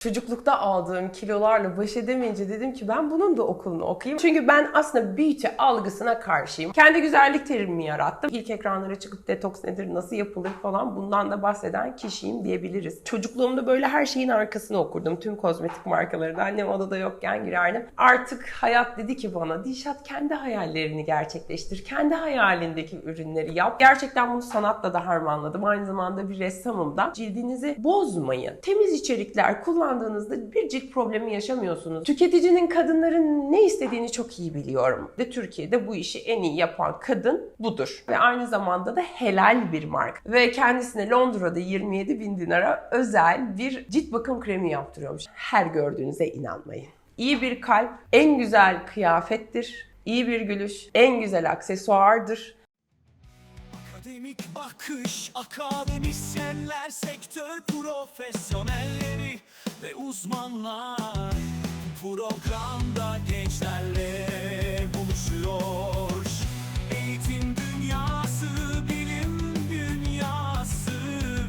Çocuklukta aldığım kilolarla baş edemeyince dedim ki ben bunun da okulunu okuyayım. Çünkü ben aslında beauty algısına karşıyım. Kendi güzellik terimimi yarattım. İlk ekranlara çıkıp detoks nedir, nasıl yapılır falan bundan da bahseden kişiyim diyebiliriz. Çocukluğumda böyle her şeyin arkasını okurdum. Tüm kozmetik markaları. Annem odada yokken girerdim. Artık hayat dedi ki bana Dişat kendi hayallerini gerçekleştir. Kendi hayalindeki ürünleri yap. Gerçekten bunu sanatla da harmanladım. Aynı zamanda bir ressamım da. Cildinizi bozmayın. Temiz içerikler kullandığınızda bir cilt problemi yaşamıyorsunuz. Tüketicinin kadınların ne istediğini çok iyi biliyorum. Ve Türkiye'de bu işi en iyi yapan kadın budur. Ve aynı zamanda da helal bir marka. Ve kendisine Londra'da 27 bin dinara özel bir cilt bakım kremi yaptırıyormuş. Her gördüğünüze inanmayın. İyi bir kalp en güzel kıyafettir. İyi bir gülüş en güzel aksesuardır. Akademik bakış, akademisyenler, sektör profesyonelleri ve uzmanlar programda gençlerle buluşuyor. Eğitim dünyası, bilim dünyası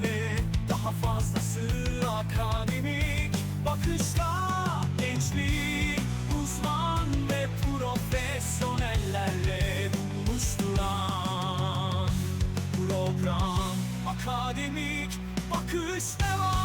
ve daha fazlası akademik bakışla gençlik, uzman ve profesyonellerle buluşturan program akademik bakış devam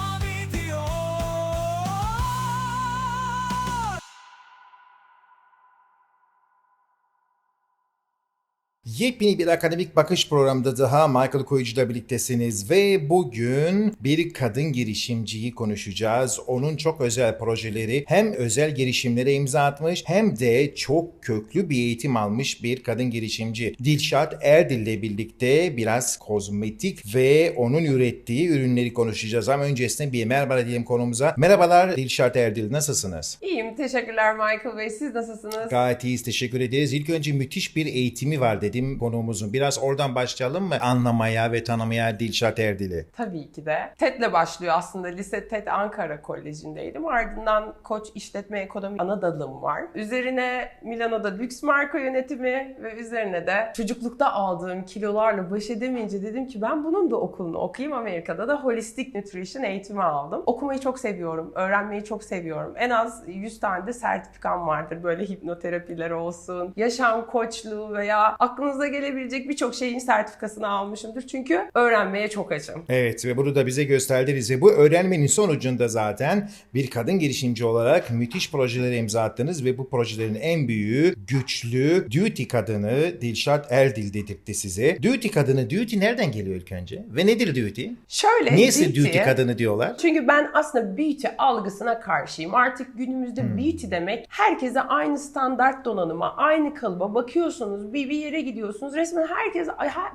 Yepyeni bir akademik bakış programında daha Michael Koyucu'da birliktesiniz ve bugün bir kadın girişimciyi konuşacağız. Onun çok özel projeleri hem özel girişimlere imza atmış hem de çok köklü bir eğitim almış bir kadın girişimci. Dilşat Erdil ile birlikte biraz kozmetik ve onun ürettiği ürünleri konuşacağız. Ama öncesinde bir merhaba diyelim konumuza. Merhabalar Dilşat Erdil nasılsınız? İyiyim. Teşekkürler Michael Bey. Siz nasılsınız? Gayet iyiyiz. Teşekkür ederiz. İlk önce müthiş bir eğitimi var dedim konuğumuzun. Biraz oradan başlayalım mı? Anlamaya ve tanımaya Dilşat Erdil'i. Tabii ki de. TED'le başlıyor aslında. Lise TED Ankara Koleji'ndeydim. Ardından Koç İşletme Ekonomi ana dalım var. Üzerine Milano'da lüks marka yönetimi ve üzerine de çocuklukta aldığım kilolarla baş edemeyince dedim ki ben bunun da okulunu okuyayım. Amerika'da da Holistic Nutrition eğitimi aldım. Okumayı çok seviyorum. Öğrenmeyi çok seviyorum. En az 100 tane de sertifikam vardır. Böyle hipnoterapiler olsun, yaşam koçluğu veya aklınıza gelebilecek birçok şeyin sertifikasını almışımdır. Çünkü öğrenmeye çok açım. Evet ve bunu da bize gösterdiniz ve bu öğrenmenin sonucunda zaten bir kadın girişimci olarak müthiş projelere imza attınız ve bu projelerin en büyüğü güçlü duty kadını Dilşat Erdil dedirtti size. Duty kadını, duty nereden geliyor ilk önce? Ve nedir duty? Şöyle Niye size beauty- duty kadını diyorlar? Çünkü ben aslında beauty algısına karşıyım. Artık günümüzde beauty demek herkese aynı standart donanıma, aynı kalıba bakıyorsunuz. Bir, bir yere gidiyorsunuz. Resmen herkes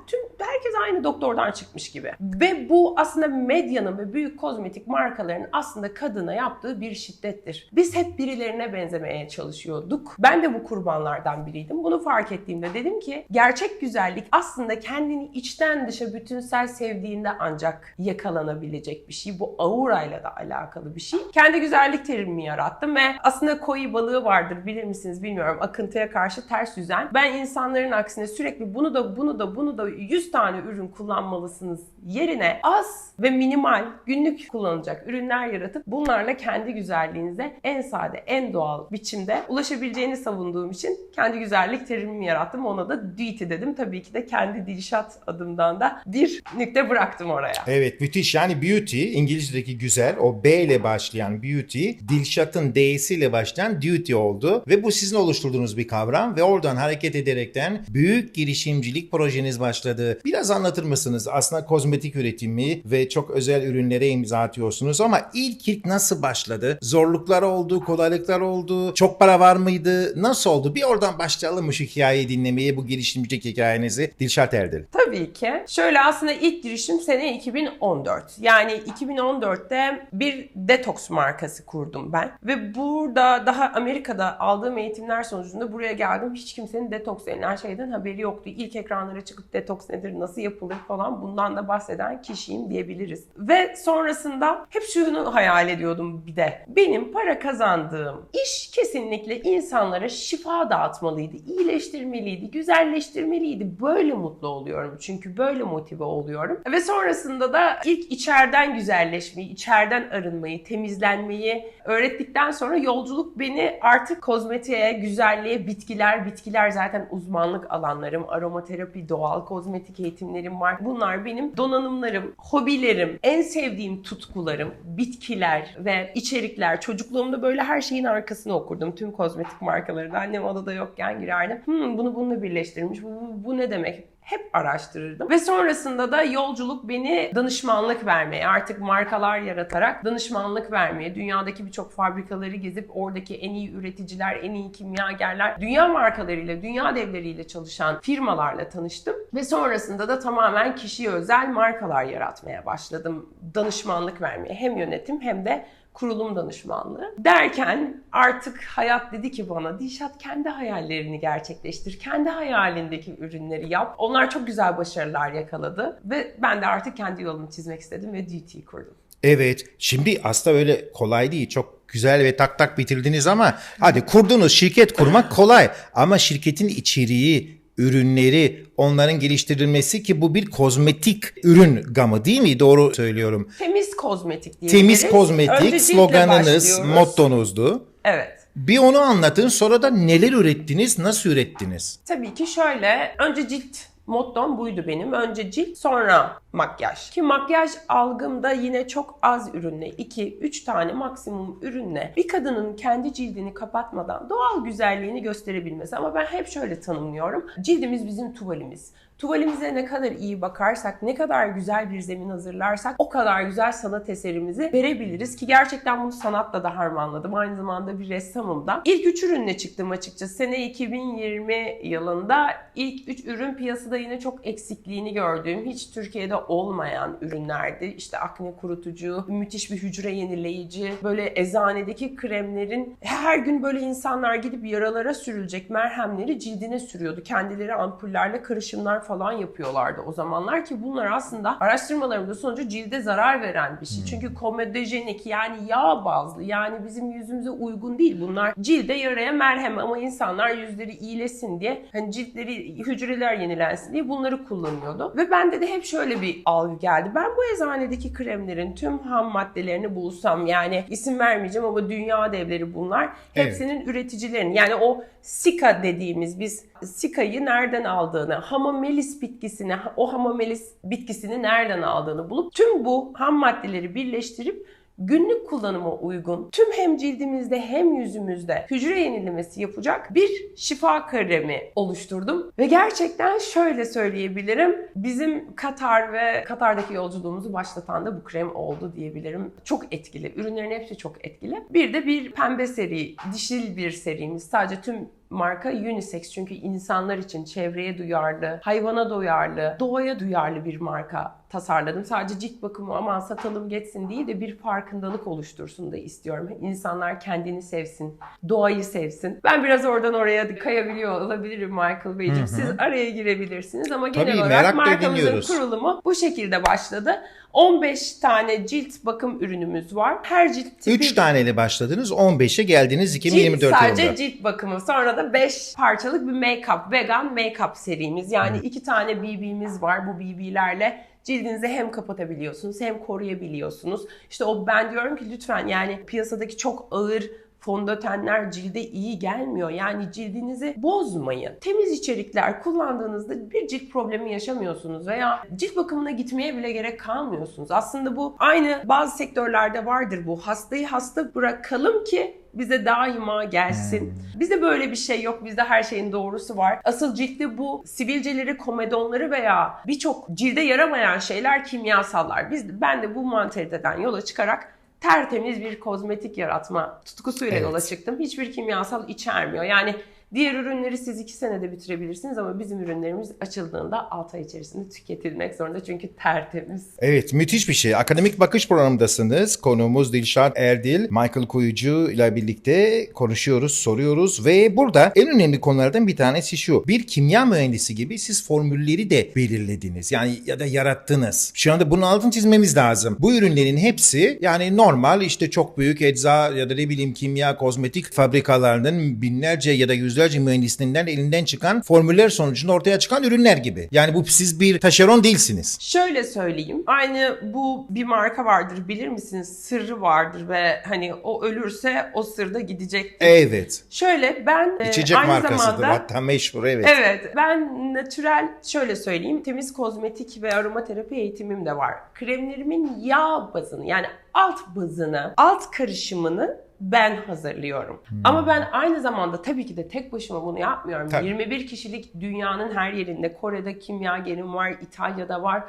tüm herkes aynı doktordan çıkmış gibi. Ve bu aslında medyanın ve büyük kozmetik markaların aslında kadına yaptığı bir şiddettir. Biz hep birilerine benzemeye çalışıyorduk. Ben de bu kurbanlardan biriydim. Bunu fark ettiğimde dedim ki gerçek güzellik aslında kendini içten dışa bütünsel sevdiğinde ancak yakalanabilecek bir şey. Bu aurayla da alakalı bir şey. Kendi güzellik terimimi yarattım ve aslında koi balığı vardır bilir misiniz bilmiyorum. Akıntıya karşı ters yüzen. Ben insanların aksine sürekli bunu da bunu da bunu da 100 tane ürün kullanmalısınız yerine az ve minimal günlük kullanılacak ürünler yaratıp bunlarla kendi güzelliğinize en sade, en doğal biçimde ulaşabileceğini savunduğum için kendi güzellik terimimi yarattım. Ona da duty dedim. Tabii ki de kendi dilşat adımdan da bir nükte bıraktım oraya. Evet müthiş yani beauty İngilizce'deki güzel o B ile başlayan beauty Dilşat'ın D'si ile başlayan duty oldu ve bu sizin oluşturduğunuz bir kavram ve oradan hareket ederekten büyük girişimcilik projeniz başladı. Biraz anlatır mısınız? Aslında kozmetik üretimi ve çok özel ürünlere imza atıyorsunuz ama ilk ilk nasıl başladı? Zorluklar oldu, kolaylıklar oldu, çok para var mıydı? Nasıl oldu? Bir oradan başlayalım mı şu hikayeyi dinlemeye bu girişimcilik hikayenizi Dilşat Erdil. Tabii ki. Şöyle aslında ilk girişim sene 2014. Yani 2014'te bir detoks markası kurdum ben. Ve burada daha Amerika'da aldığım eğitimler sonucunda buraya geldim. Hiç kimsenin detoks denilen şeyden haberi haberi yoktu. İlk ekranlara çıkıp detoks nedir, nasıl yapılır falan bundan da bahseden kişiyim diyebiliriz. Ve sonrasında hep şunu hayal ediyordum bir de. Benim para kazandığım iş kesinlikle insanlara şifa dağıtmalıydı, iyileştirmeliydi, güzelleştirmeliydi. Böyle mutlu oluyorum çünkü böyle motive oluyorum. Ve sonrasında da ilk içeriden güzelleşmeyi, içeriden arınmayı, temizlenmeyi öğrettikten sonra yolculuk beni artık kozmetiğe, güzelliğe, bitkiler, bitkiler zaten uzmanlık alanlarım. Aromaterapi, doğal kozmetik eğitimlerim var. Bunlar benim donanımlarım, hobilerim, en sevdiğim tutkularım, bitkiler ve içerikler. Çocukluğumda böyle her şeyin arkasını okurdum. Tüm kozmetik markalarında. Annem odada yokken girerdim. Hmm, bunu bununla birleştirmiş. Bu, bu, bu ne demek? Hep araştırırdım. Ve sonrasında da yolculuk beni danışmanlık vermeye, artık markalar yaratarak danışmanlık vermeye, dünyadaki birçok fabrikaları gezip oradaki en iyi üreticiler, en iyi kimyagerler, dünya markalarıyla, dünya devleriyle çalışan firmalarla tanıştım. Ve sonrasında da tamamen kişiye özel markalar yaratmaya başladım. Danışmanlık vermeye hem yönetim hem de kurulum danışmanlığı. Derken artık hayat dedi ki bana Dişat kendi hayallerini gerçekleştir. Kendi hayalindeki ürünleri yap. Onlar çok güzel başarılar yakaladı ve ben de artık kendi yolumu çizmek istedim ve Duty'yi kurdum. Evet. Şimdi aslında öyle kolay değil. Çok güzel ve tak tak bitirdiniz ama hadi kurdunuz şirket kurmak kolay ama şirketin içeriği, ürünleri, onların geliştirilmesi ki bu bir kozmetik ürün gamı değil mi? Doğru söylüyorum. Temiz kozmetik diyebiliriz. Temiz Önce kozmetik ciltle sloganınız, mottonuzdu. Evet. Bir onu anlatın sonra da neler ürettiniz, nasıl ürettiniz? Tabii ki şöyle, önce cilt mottom buydu benim. Önce cilt, sonra makyaj. Ki makyaj algımda yine çok az ürünle, 2-3 tane maksimum ürünle bir kadının kendi cildini kapatmadan doğal güzelliğini gösterebilmesi. Ama ben hep şöyle tanımlıyorum. Cildimiz bizim tuvalimiz. Tuvalimize ne kadar iyi bakarsak, ne kadar güzel bir zemin hazırlarsak o kadar güzel sanat eserimizi verebiliriz ki gerçekten bunu sanatla da harmanladım. Aynı zamanda bir ressamım da. İlk üç ürünle çıktım açıkçası. Sene 2020 yılında ilk üç ürün piyasada yine çok eksikliğini gördüğüm, hiç Türkiye'de olmayan ürünlerdi. İşte akne kurutucu, müthiş bir hücre yenileyici, böyle eczanedeki kremlerin her gün böyle insanlar gidip yaralara sürülecek merhemleri cildine sürüyordu. Kendileri ampullerle karışımlar falan yapıyorlardı o zamanlar ki bunlar aslında araştırmalarımda sonucu cilde zarar veren bir şey. Çünkü komedojenik yani yağ bazlı yani bizim yüzümüze uygun değil. Bunlar cilde yaraya merhem ama insanlar yüzleri iyileşsin diye hani ciltleri hücreler yenilensin diye bunları kullanıyordu. Ve bende de hep şöyle bir algı geldi. Ben bu eczanedeki kremlerin tüm ham maddelerini bulsam yani isim vermeyeceğim ama dünya devleri bunlar. Evet. Hepsinin üreticilerin yani o sika dediğimiz biz sikayı nereden aldığını, hamamelis bitkisini, o hamamelis bitkisini nereden aldığını bulup tüm bu ham maddeleri birleştirip günlük kullanıma uygun tüm hem cildimizde hem yüzümüzde hücre yenilemesi yapacak bir şifa kremi oluşturdum. Ve gerçekten şöyle söyleyebilirim. Bizim Katar ve Katar'daki yolculuğumuzu başlatan da bu krem oldu diyebilirim. Çok etkili. Ürünlerin hepsi çok etkili. Bir de bir pembe seri, dişil bir serimiz. Sadece tüm marka unisex. Çünkü insanlar için çevreye duyarlı, hayvana duyarlı, doğaya duyarlı bir marka tasarladım. Sadece cilt bakımı aman satalım geçsin değil de bir farkındalık oluştursun da istiyorum. İnsanlar kendini sevsin, doğayı sevsin. Ben biraz oradan oraya kayabiliyor olabilirim Michael Beyciğim. Siz araya girebilirsiniz ama genel Tabii, olarak markamızın kurulumu bu şekilde başladı. 15 tane cilt bakım ürünümüz var. Her cilt tipi 3 taneyle başladınız, 15'e geldiniz Cilt 2024 sadece yılında. cilt bakımı. Sonra da 5 parçalık bir make-up, vegan make-up serimiz. Yani iki tane BB'miz var. Bu BB'lerle cildinizi hem kapatabiliyorsunuz hem koruyabiliyorsunuz. İşte o ben diyorum ki lütfen yani piyasadaki çok ağır fondötenler cilde iyi gelmiyor. Yani cildinizi bozmayın. Temiz içerikler kullandığınızda bir cilt problemi yaşamıyorsunuz veya cilt bakımına gitmeye bile gerek kalmıyorsunuz. Aslında bu aynı bazı sektörlerde vardır bu. Hastayı hasta bırakalım ki bize daima gelsin. Bizde böyle bir şey yok. Bizde her şeyin doğrusu var. Asıl ciltte bu sivilceleri, komedonları veya birçok cilde yaramayan şeyler kimyasallar. Biz ben de bu mantaliteden yola çıkarak tertemiz bir kozmetik yaratma tutkusuyla Evet. yola çıktım. Hiçbir kimyasal içermiyor. Yani Diğer ürünleri siz 2 senede bitirebilirsiniz ama bizim ürünlerimiz açıldığında 6 ay içerisinde tüketilmek zorunda çünkü tertemiz. Evet müthiş bir şey. Akademik Bakış programındasınız. Konuğumuz Dilşat Erdil, Michael Kuyucu ile birlikte konuşuyoruz, soruyoruz ve burada en önemli konulardan bir tanesi şu. Bir kimya mühendisi gibi siz formülleri de belirlediniz. Yani ya da yarattınız. Şu anda bunun altını çizmemiz lazım. Bu ürünlerin hepsi yani normal işte çok büyük ecza ya da ne bileyim kimya, kozmetik fabrikalarının binlerce ya da yüzlerce mühendisliğinden elinden çıkan formüller sonucunda ortaya çıkan ürünler gibi. Yani bu siz bir taşeron değilsiniz. Şöyle söyleyeyim. Aynı bu bir marka vardır bilir misiniz? Sırrı vardır ve hani o ölürse o sır da gidecektir. Evet. Şöyle ben e, İçecek aynı markasıdır zamanda hatta meşhur evet. Evet, ben natürel şöyle söyleyeyim, temiz kozmetik ve aromaterapi eğitimim de var. Kremlerimin yağ bazını yani alt bazını, alt karışımını ben hazırlıyorum. Ama ben aynı zamanda tabii ki de tek başıma bunu yapmıyorum. Tabii. 21 kişilik dünyanın her yerinde. Kore'de kimyagerim var, İtalya'da var.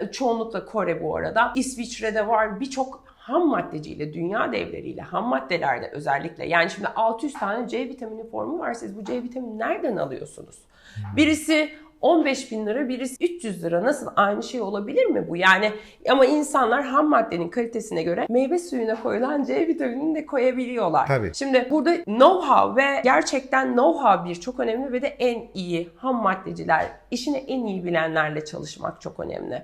E, Çoğunlukla Kore bu arada. İsviçre'de var. Birçok ham maddeciyle, dünya devleriyle, ham maddelerde özellikle. Yani şimdi 600 tane C vitamini formu var. Siz bu C vitamini nereden alıyorsunuz? Birisi 15 bin lira, birisi 300 lira. Nasıl aynı şey olabilir mi bu? Yani ama insanlar ham maddenin kalitesine göre meyve suyuna koyulan C vitaminini de koyabiliyorlar. Tabii. Şimdi burada know-how ve gerçekten know-how bir çok önemli ve de en iyi ham maddeciler, işini en iyi bilenlerle çalışmak çok önemli.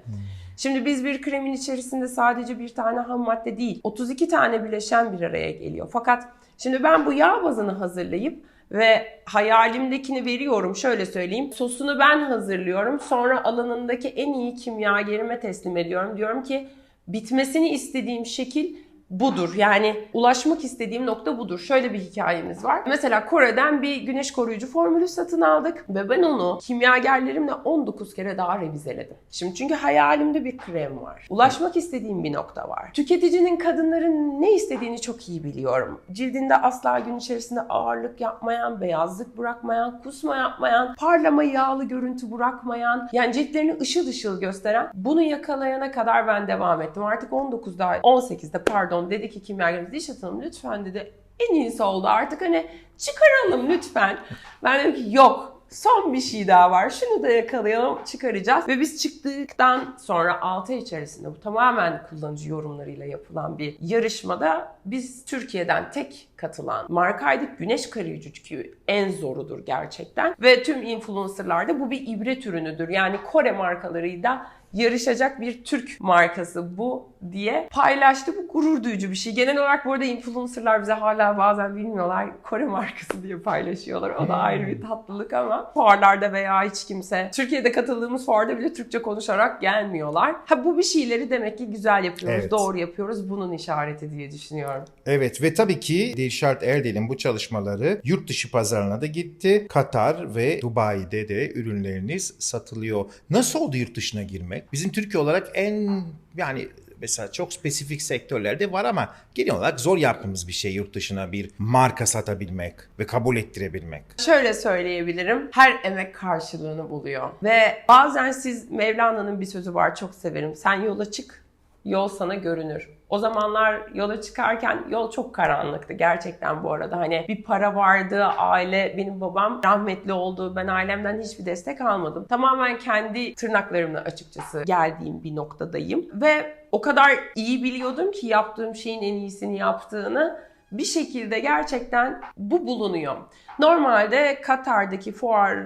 Şimdi biz bir kremin içerisinde sadece bir tane ham madde değil, 32 tane bileşen bir araya geliyor. Fakat şimdi ben bu yağ bazını hazırlayıp ve hayalimdekini veriyorum şöyle söyleyeyim. Sosunu ben hazırlıyorum. Sonra alanındaki en iyi kimyagerime teslim ediyorum. Diyorum ki bitmesini istediğim şekil budur. Yani ulaşmak istediğim nokta budur. Şöyle bir hikayemiz var. Mesela Kore'den bir güneş koruyucu formülü satın aldık ve ben onu kimyagerlerimle 19 kere daha revizeledim. Şimdi çünkü hayalimde bir krem var. Ulaşmak istediğim bir nokta var. Tüketicinin kadınların ne istediğini çok iyi biliyorum. Cildinde asla gün içerisinde ağırlık yapmayan, beyazlık bırakmayan, kusma yapmayan, parlama yağlı görüntü bırakmayan, yani ciltlerini ışıl ışıl gösteren bunu yakalayana kadar ben devam ettim. Artık 19'da 18'de pardon dedi ki kimyagerimiz Dişat Hanım lütfen dedi en iyisi oldu artık hani çıkaralım lütfen. Ben dedim ki yok son bir şey daha var. Şunu da yakalayalım, çıkaracağız. Ve biz çıktıktan sonra 6 ay içerisinde bu tamamen kullanıcı yorumlarıyla yapılan bir yarışmada biz Türkiye'den tek katılan markaydık. Güneş koruyucu çünkü en zorudur gerçekten. Ve tüm influencerlarda bu bir ibret ürünüdür. Yani Kore markalarıyla yarışacak bir Türk markası bu diye paylaştı. Bu gurur duyucu bir şey. Genel olarak bu arada influencerlar bize hala bazen bilmiyorlar Kore markası diye paylaşıyorlar. O da ayrı bir tatlılık ama fuarlarda veya hiç kimse Türkiye'de katıldığımız fuarda bile Türkçe konuşarak gelmiyorlar. Ha bu bir şeyleri demek ki güzel yapıyoruz, Evet. doğru yapıyoruz. Bunun işareti diye düşünüyorum. Evet ve tabii ki Dilşat Erdil'in bu çalışmaları yurt dışı pazarına da gitti. Katar ve Dubai'de de ürünleriniz satılıyor. Nasıl oldu yurt dışına girmek? Bizim Türkiye olarak en yani mesela çok spesifik sektörlerde var ama genel olarak zor yaptığımız bir şey yurt dışına bir marka satabilmek ve kabul ettirebilmek. Şöyle söyleyebilirim. Her emek karşılığını buluyor. Ve bazen siz Mevlana'nın bir sözü var çok severim. Sen yola çık, yol sana görünür. O zamanlar yola çıkarken yol çok karanlıktı gerçekten bu arada. Hani bir para vardı, aile, benim babam rahmetli oldu. Ben ailemden hiçbir destek almadım. Tamamen kendi tırnaklarımla açıkçası geldiğim bir noktadayım. Ve o kadar iyi biliyordum ki yaptığım şeyin en iyisini yaptığını bir şekilde gerçekten bu bulunuyor. Normalde Katar'daki fuar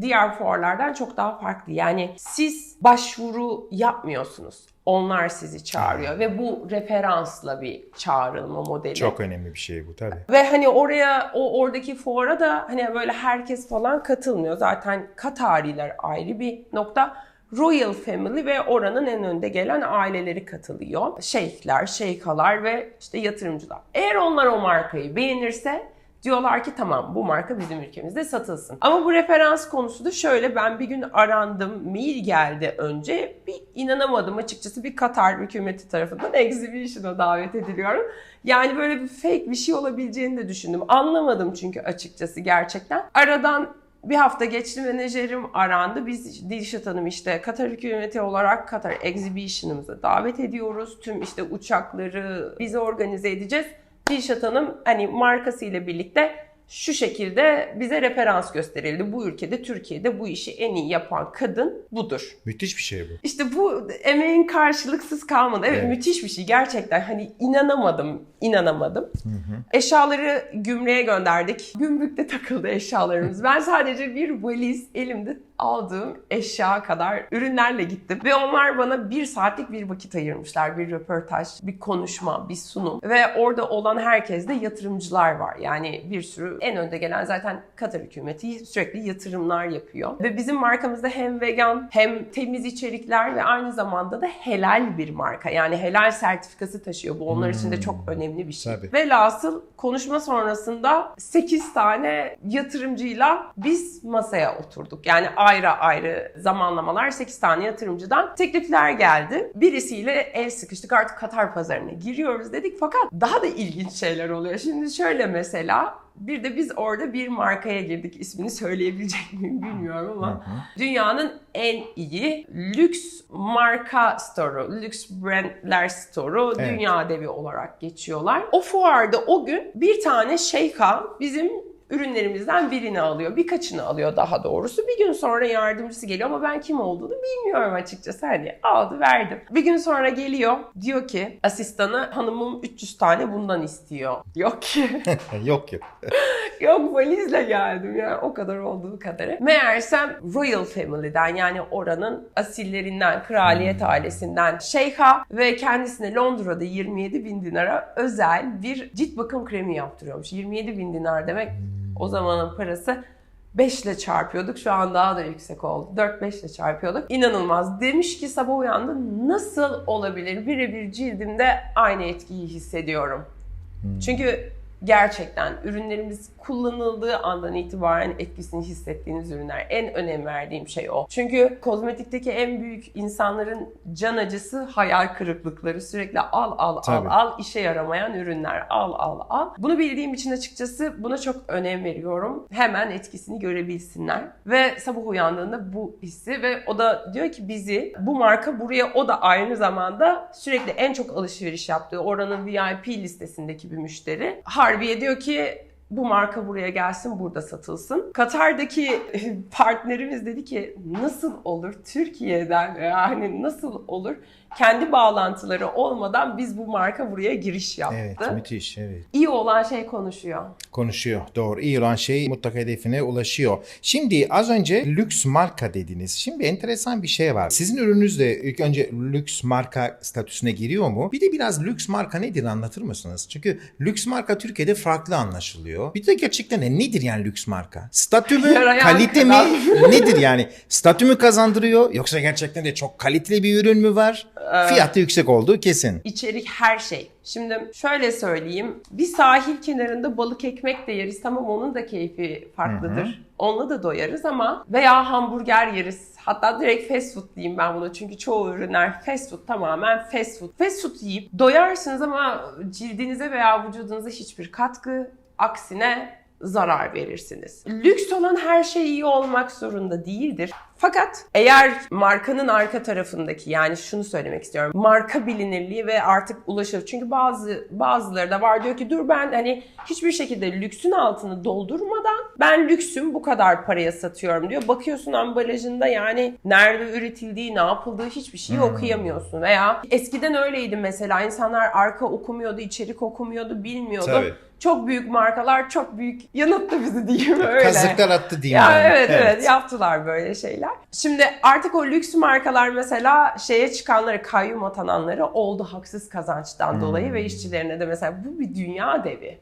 diğer fuarlardan çok daha farklı. Yani siz başvuru yapmıyorsunuz. Onlar sizi çağırıyor ve bu referansla bir çağrılma modeli. Çok önemli bir şey bu tabii. Ve hani oraya o oradaki fuara da hani böyle herkes falan katılmıyor. Zaten Katariler ayrı bir nokta. Royal Family ve oranın en önde gelen aileleri katılıyor. Şeyhler, şeyhalar ve işte yatırımcılar. Eğer onlar o markayı beğenirse diyorlar ki tamam bu marka bizim ülkemizde satılsın. Ama bu referans konusu da şöyle ben bir gün arandım, mail geldi önce. Bir inanamadım açıkçası bir Katar hükümeti tarafından exhibition'a davet ediliyorum. Yani böyle bir fake bir şey olabileceğini de düşündüm. Anlamadım çünkü açıkçası gerçekten. Aradan bir hafta geçti menajerim arandı. Biz Dilşat Hanım işte Katar hükümeti olarak Katar Exhibition'ımıza davet ediyoruz. Tüm işte uçakları biz organize edeceğiz. Dilşat Hanım hani markasıyla birlikte şu şekilde bize referans gösterildi. Bu ülkede, Türkiye'de bu işi en iyi yapan kadın budur. Müthiş bir şey bu. İşte bu emeğin karşılıksız kalmadı. Evet, Evet. müthiş bir şey gerçekten. Hani inanamadım, inanamadım. Eşyaları gümrüğe gönderdik. Gümrükte takıldı eşyalarımız. ben sadece bir valiz elimde aldığım eşya kadar ürünlerle gittim. Ve onlar bana bir saatlik bir vakit ayırmışlar. Bir röportaj, bir konuşma, bir sunum. Ve orada olan herkes de yatırımcılar var. Yani bir sürü en önde gelen zaten Katar hükümeti sürekli yatırımlar yapıyor. Ve bizim markamızda hem vegan hem temiz içerikler ve aynı zamanda da helal bir marka. Yani helal sertifikası taşıyor. Bu onlar için de çok önemli bir şey. Tabii. Velhasıl konuşma sonrasında 8 tane yatırımcıyla biz masaya oturduk. Yani ayrı ayrı zamanlamalar 8 tane yatırımcıdan teklifler geldi. Birisiyle el sıkıştık artık Katar pazarına giriyoruz dedik fakat daha da ilginç şeyler oluyor. Şimdi şöyle mesela bir de biz orada bir markaya girdik. İsmini söyleyebilecek miyim bilmiyorum ama dünyanın en iyi lüks marka store'u, lüks brandler store'u Evet. dünya devi olarak geçiyorlar. O fuarda o gün bir tane şeyha bizim ürünlerimizden birini alıyor. Birkaçını alıyor daha doğrusu. Bir gün sonra yardımcısı geliyor ama ben kim olduğunu bilmiyorum açıkçası. Hani aldı verdim. Bir gün sonra geliyor. Diyor ki asistanı hanımım 300 tane bundan istiyor. Yok ki. yok yok. Yok valizle geldim yani o kadar olduğu kadarı. Meğersem Royal Family'den yani oranın asillerinden, kraliyet ailesinden şeyha ve kendisine Londra'da 27 bin dinara özel bir cilt bakım kremi yaptırıyormuş. 27 bin dinar demek o zamanın parası 5 ile çarpıyorduk. Şu an daha da yüksek oldu. 4-5 ile çarpıyorduk. İnanılmaz. Demiş ki sabah uyandı. Nasıl olabilir? Birebir cildimde aynı etkiyi hissediyorum. Çünkü gerçekten ürünlerimiz kullanıldığı andan itibaren etkisini hissettiğiniz ürünler. En önem verdiğim şey o. Çünkü kozmetikteki en büyük insanların can acısı hayal kırıklıkları. Sürekli al al Tabii. al al işe yaramayan ürünler. Al al al. Bunu bildiğim için açıkçası buna çok önem veriyorum. Hemen etkisini görebilsinler. Ve sabah uyandığında bu hissi ve o da diyor ki bizi bu marka buraya o da aynı zamanda sürekli en çok alışveriş yaptığı oranın VIP listesindeki bir müşteri. Harbiye diyor ki bu marka buraya gelsin, burada satılsın. Katar'daki partnerimiz dedi ki nasıl olur Türkiye'den yani nasıl olur kendi bağlantıları olmadan biz bu marka buraya giriş yaptı. Evet müthiş evet. İyi olan şey konuşuyor. Konuşuyor. Doğru. İyi olan şey mutlaka hedefine ulaşıyor. Şimdi az önce lüks marka dediniz. Şimdi enteresan bir şey var. Sizin ürününüz de ilk önce lüks marka statüsüne giriyor mu? Bir de biraz lüks marka nedir anlatır mısınız? Çünkü lüks marka Türkiye'de farklı anlaşılıyor. Bir de gerçekten ne- nedir yani lüks marka? Statü mü? Kalite mi? nedir yani? Statü mü kazandırıyor? Yoksa gerçekten de çok kaliteli bir ürün mü var? Fiyatı yüksek olduğu kesin. İçerik her şey. Şimdi şöyle söyleyeyim. Bir sahil kenarında balık ekmek de yeriz. Tamam onun da keyfi farklıdır. Onunla da doyarız ama veya hamburger yeriz. Hatta direkt fast food diyeyim ben buna. Çünkü çoğu ürünler fast food tamamen fast food. Fast food yiyip doyarsınız ama cildinize veya vücudunuza hiçbir katkı aksine zarar verirsiniz. Lüks olan her şey iyi olmak zorunda değildir. Fakat eğer markanın arka tarafındaki yani şunu söylemek istiyorum. Marka bilinirliği ve artık ulaşılır. Çünkü bazı bazıları da var diyor ki dur ben hani hiçbir şekilde lüksün altını doldurmadan ben lüksüm bu kadar paraya satıyorum diyor. Bakıyorsun ambalajında yani nerede üretildiği, ne yapıldığı hiçbir şeyi okuyamıyorsun. Veya eskiden öyleydi mesela insanlar arka okumuyordu, içerik okumuyordu, bilmiyordu. Tabii. Çok büyük markalar çok büyük yanılttı bizi diyeyim öyle. Kazıklar attı diyeyim. Ya yani. evet, evet yaptılar böyle şeyler. Şimdi artık o lüks markalar mesela şeye çıkanları, kayyum atananları oldu haksız kazançtan dolayı ve işçilerine de mesela bu bir dünya devi.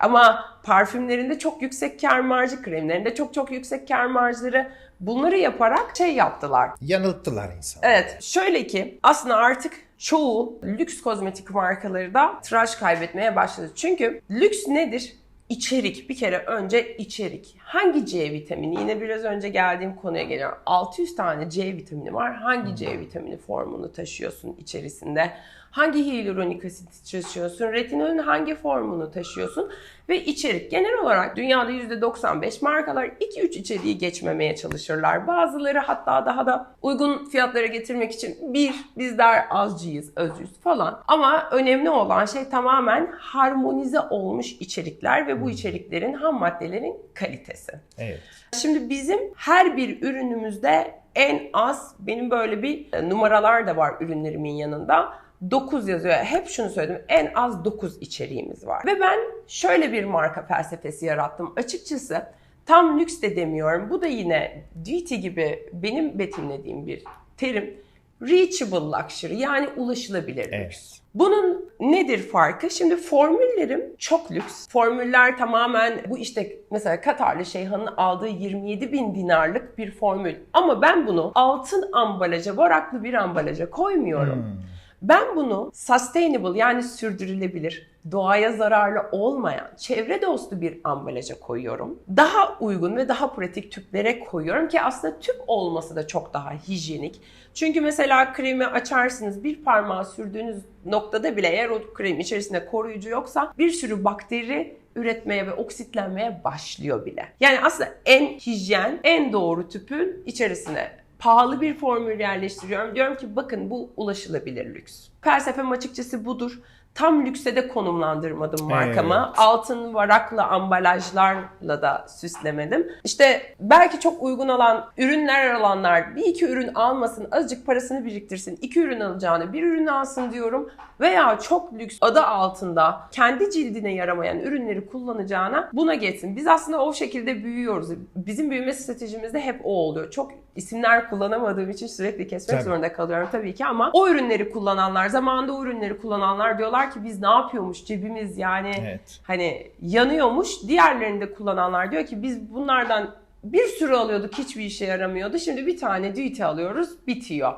Ama parfümlerinde çok yüksek kar marjı, kremlerinde çok çok yüksek kar marjları bunları yaparak şey yaptılar. Yanılttılar insan. Evet, şöyle ki aslında artık çoğu lüks kozmetik markaları da tıraş kaybetmeye başladı. Çünkü lüks nedir? İçerik. Bir kere önce içerik. Hangi C vitamini? Yine biraz önce geldiğim konuya geliyorum. 600 tane C vitamini var. Hangi C vitamini formunu taşıyorsun içerisinde? Hangi hyaluronik asit taşıyorsun, retinolün hangi formunu taşıyorsun ve içerik. Genel olarak dünyada %95 markalar 2-3 içeriği geçmemeye çalışırlar. Bazıları hatta daha da uygun fiyatlara getirmek için bir bizler azcıyız, özüyüz falan. Ama önemli olan şey tamamen harmonize olmuş içerikler ve bu içeriklerin ham maddelerin kalitesi. Evet. Şimdi bizim her bir ürünümüzde en az benim böyle bir e, numaralar da var ürünlerimin yanında. 9 yazıyor. Hep şunu söyledim. En az 9 içeriğimiz var. Ve ben şöyle bir marka felsefesi yarattım. Açıkçası tam lüks de demiyorum. Bu da yine duty gibi benim betimlediğim bir terim. Reachable luxury yani ulaşılabilir Evet. lüks. Bunun nedir farkı? Şimdi formüllerim çok lüks. Formüller tamamen bu işte mesela Katarlı Şeyhan'ın aldığı 27 bin dinarlık bir formül. Ama ben bunu altın ambalaja, varaklı bir ambalaja koymuyorum. Ben bunu sustainable yani sürdürülebilir, doğaya zararlı olmayan, çevre dostu bir ambalaja koyuyorum. Daha uygun ve daha pratik tüplere koyuyorum ki aslında tüp olması da çok daha hijyenik. Çünkü mesela kremi açarsınız bir parmağı sürdüğünüz noktada bile eğer o krem içerisinde koruyucu yoksa bir sürü bakteri üretmeye ve oksitlenmeye başlıyor bile. Yani aslında en hijyen, en doğru tüpün içerisine pahalı bir formül yerleştiriyorum. Diyorum ki bakın bu ulaşılabilir lüks. Felsefem açıkçası budur. Tam lükse de konumlandırmadım markamı. Evet. Altın varaklı ambalajlarla da süslemedim. İşte belki çok uygun olan ürünler alanlar bir iki ürün almasın, azıcık parasını biriktirsin. iki ürün alacağını bir ürün alsın diyorum. Veya çok lüks adı altında kendi cildine yaramayan ürünleri kullanacağına buna geçsin. Biz aslında o şekilde büyüyoruz. Bizim büyüme stratejimizde hep o oluyor. Çok isimler kullanamadığım için sürekli kesmek Tabii. zorunda kalıyorum tabii ki ama o ürünleri kullananlar, zamanında o ürünleri kullananlar diyorlar ki biz ne yapıyormuş cebimiz yani Evet. hani yanıyormuş. Diğerlerini de kullananlar diyor ki biz bunlardan bir sürü alıyorduk hiçbir işe yaramıyordu. Şimdi bir tane duty alıyoruz bitiyor.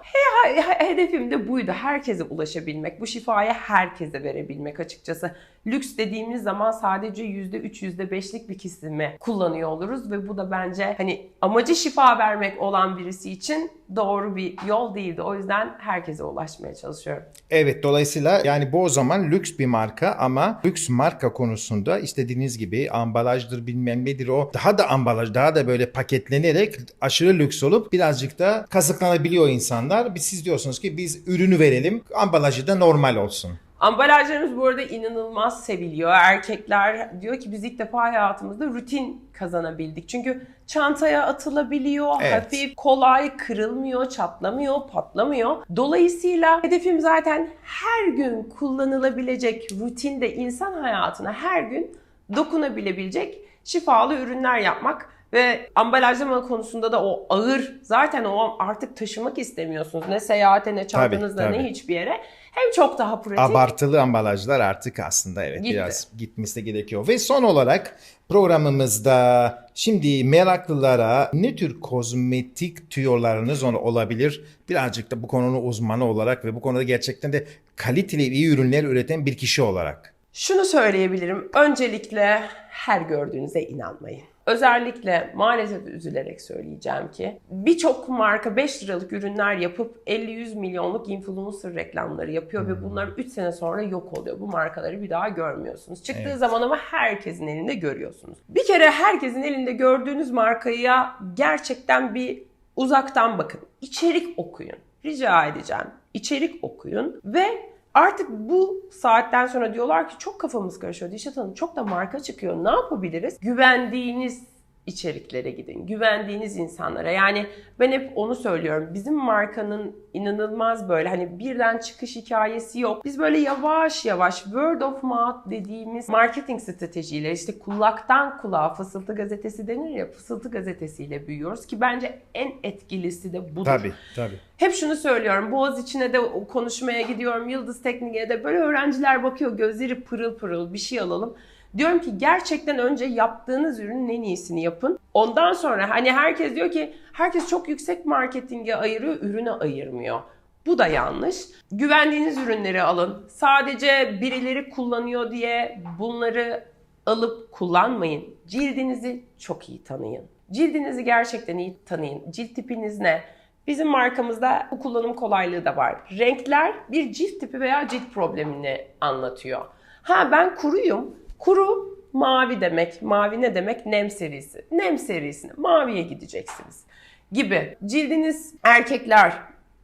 He, he- hedefim de buydu. Herkese ulaşabilmek. Bu şifayı herkese verebilmek açıkçası. Lüks dediğimiz zaman sadece %3, %5'lik bir kesimi kullanıyor oluruz ve bu da bence hani amacı şifa vermek olan birisi için doğru bir yol değildi. O yüzden herkese ulaşmaya çalışıyorum. Evet dolayısıyla yani bu o zaman lüks bir marka ama lüks marka konusunda istediğiniz gibi ambalajdır bilmem nedir o daha da ambalaj daha da böyle paketlenerek aşırı lüks olup birazcık da kazıklanabiliyor insanlar. Siz diyorsunuz ki biz ürünü verelim ambalajı da normal olsun. Ambalajlarımız bu arada inanılmaz seviliyor. Erkekler diyor ki biz ilk defa hayatımızda rutin kazanabildik. Çünkü çantaya atılabiliyor, Evet. hafif, kolay, kırılmıyor, çatlamıyor, patlamıyor. Dolayısıyla hedefim zaten her gün kullanılabilecek rutinde insan hayatına her gün dokunabilebilecek şifalı ürünler yapmak. Ve ambalajlama konusunda da o ağır zaten o artık taşımak istemiyorsunuz. Ne seyahate ne çantanızda tabii. ne hiçbir yere. Hem çok daha pratik. Abartılı ambalajlar artık aslında evet Gitti. biraz gitmesi gerekiyor. Ve son olarak programımızda şimdi meraklılara ne tür kozmetik tüyolarınız ol- olabilir? Birazcık da bu konunun uzmanı olarak ve bu konuda gerçekten de kaliteli iyi ürünler üreten bir kişi olarak. Şunu söyleyebilirim. Öncelikle her gördüğünüze inanmayın. Özellikle maalesef üzülerek söyleyeceğim ki birçok marka 5 liralık ürünler yapıp 50-100 milyonluk influencer reklamları yapıyor ve bunlar 3 sene sonra yok oluyor. Bu markaları bir daha görmüyorsunuz. Çıktığı Evet. zaman ama herkesin elinde görüyorsunuz. Bir kere herkesin elinde gördüğünüz markaya gerçekten bir uzaktan bakın. İçerik okuyun. Rica edeceğim. İçerik okuyun ve Artık bu saatten sonra diyorlar ki çok kafamız karışıyor. Dişat Hanım çok da marka çıkıyor. Ne yapabiliriz? Güvendiğiniz içeriklere gidin. Güvendiğiniz insanlara. Yani ben hep onu söylüyorum. Bizim markanın inanılmaz böyle hani birden çıkış hikayesi yok. Biz böyle yavaş yavaş word of mouth dediğimiz marketing stratejiyle işte kulaktan kulağa fısıltı gazetesi denir ya fısıltı gazetesiyle büyüyoruz ki bence en etkilisi de budur. Tabii tabii. Hep şunu söylüyorum. Boğaz içine de konuşmaya gidiyorum. Yıldız Teknik'e de böyle öğrenciler bakıyor. Gözleri pırıl pırıl bir şey alalım. Diyorum ki gerçekten önce yaptığınız ürünün en iyisini yapın. Ondan sonra hani herkes diyor ki herkes çok yüksek marketinge ayırıyor, ürüne ayırmıyor. Bu da yanlış. Güvendiğiniz ürünleri alın. Sadece birileri kullanıyor diye bunları alıp kullanmayın. Cildinizi çok iyi tanıyın. Cildinizi gerçekten iyi tanıyın. Cilt tipiniz ne? Bizim markamızda bu kullanım kolaylığı da var. Renkler bir cilt tipi veya cilt problemini anlatıyor. Ha ben kuruyum. Kuru mavi demek. Mavi ne demek? Nem serisi. Nem serisine maviye gideceksiniz gibi. Cildiniz erkekler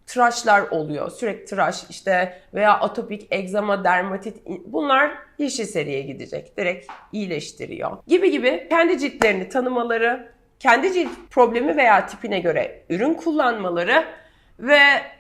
tıraşlar oluyor. Sürekli tıraş işte veya atopik, egzama, dermatit bunlar yeşil seriye gidecek. Direkt iyileştiriyor. Gibi gibi kendi ciltlerini tanımaları, kendi cilt problemi veya tipine göre ürün kullanmaları ve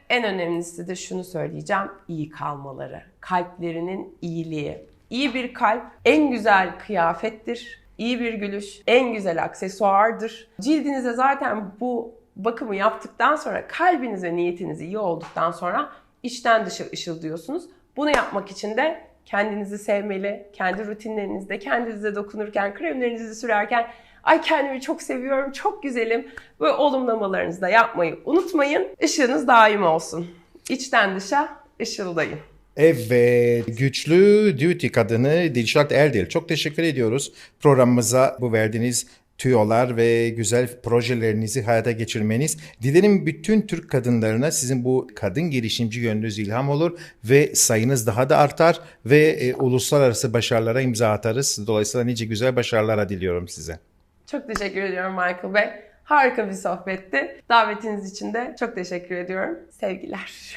en önemlisi de şunu söyleyeceğim. iyi kalmaları. Kalplerinin iyiliği. İyi bir kalp en güzel kıyafettir. İyi bir gülüş en güzel aksesuardır. Cildinize zaten bu bakımı yaptıktan sonra kalbiniz ve niyetiniz iyi olduktan sonra içten dışa ışıldıyorsunuz. Bunu yapmak için de kendinizi sevmeli, kendi rutinlerinizde, kendinize dokunurken, kremlerinizi sürerken ay kendimi çok seviyorum, çok güzelim. Böyle olumlamalarınızı da yapmayı unutmayın. Işığınız daim olsun. İçten dışa ışıldayın. Evet, güçlü duty kadını Dilşat Erdil. Çok teşekkür ediyoruz programımıza bu verdiğiniz tüyolar ve güzel projelerinizi hayata geçirmeniz. Dilerim bütün Türk kadınlarına sizin bu kadın girişimci yönünüz ilham olur ve sayınız daha da artar ve e, uluslararası başarılara imza atarız. Dolayısıyla nice güzel başarılara diliyorum size. Çok teşekkür ediyorum Michael Bey. Harika bir sohbetti. Davetiniz için de çok teşekkür ediyorum. Sevgiler.